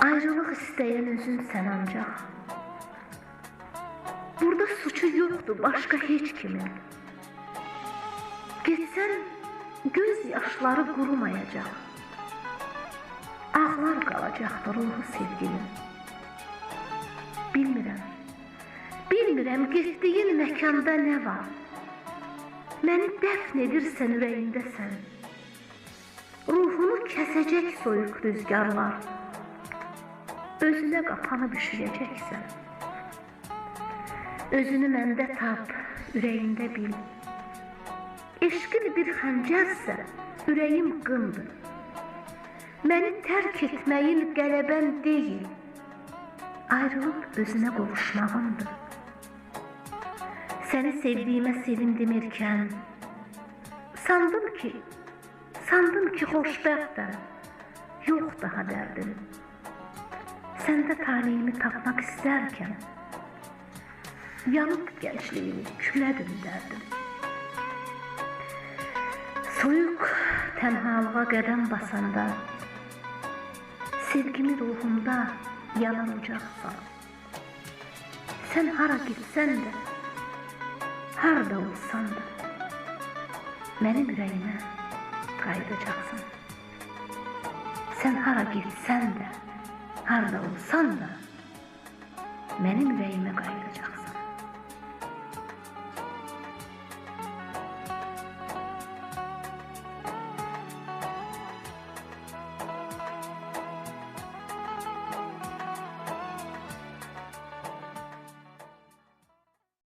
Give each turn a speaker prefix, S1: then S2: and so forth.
S1: Ayrılıq istəyən özünsən ancaq. Burada suçu yoxdur başqa heç kimin. Getsən göz yaşları qurumayacaq. Ağlar qalacaqdır ruhu sevgilin. Bilmirəm. Bilmirəm getdiyin məkanda nə var. Məni dəfn edirsən ürəyindəsən. Ruhunu kəsəcək soyuq rüzgarlar. Özünə qapanıb üşüyəcəksən. Özünü məndə tap, ürəyində bil. Eşqin bir xəncərsə, ürəyim qındır. Məni tərk etməyin qələbən deyil. Ayrılıb özünə qovuşmağındır. Səni sevdiyimə sevindim erkən. Sandım ki, sandım ki xoşbəxtəm. Yox daha dərdim. sende talihimi tatmak isterken yanıp gençliğimi küledim derdim. Soyuk tenhalığa kadem basanda sevgimi ruhumda yanılacaksan sen hara gitsen de harda olsan da benim yüreğime kaydacaksın. Sen hara gitsen de harda olsan da benim yüreğime kayılacaksın.